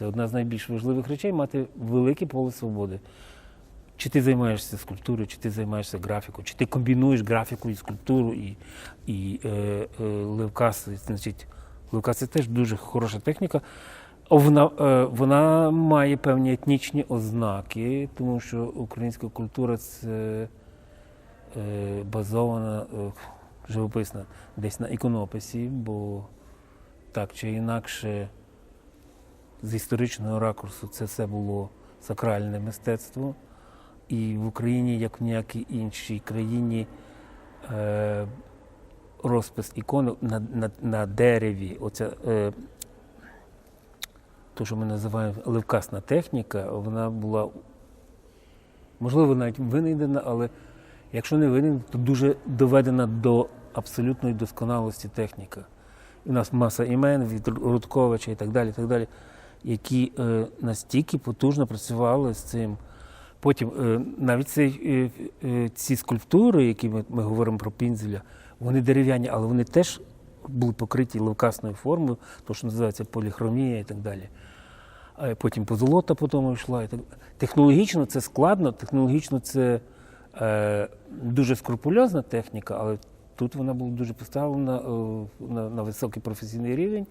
Це одна з найбільш важливих речей мати велике поле свободи. Чи ти займаєшся скульптурою, чи ти займаєшся графікою, чи ти комбінуєш графіку і скульптуру, і, і е, е, левкаси. Значить, левкас це теж дуже хороша техніка. Вона, е, вона має певні етнічні ознаки, тому що українська культура це е, базована е, живописна десь на іконописі, бо так чи інакше з історичного ракурсу це все було сакральне мистецтво. І в Україні, як в ніякій іншій країні, е, розпис ікони на, на, на дереві, оця, е, то, що ми називаємо левкасна техніка, вона була, можливо, навіть винайдена, але якщо не винайдена, то дуже доведена до абсолютної досконалості техніка. У нас маса імен від Рудковича і так далі, і так далі які е, настільки потужно працювали з цим. Потім е, навіть цей, е, ці скульптури, які ми, ми говоримо про пінзеля, вони дерев'яні, але вони теж були покриті левкасною формою, то що називається поліхромія і так далі. А потім позолота потім йшла. Технологічно це складно, технологічно це е, дуже скрупульозна техніка, але тут вона була дуже поставлена на, на високий професійний рівень.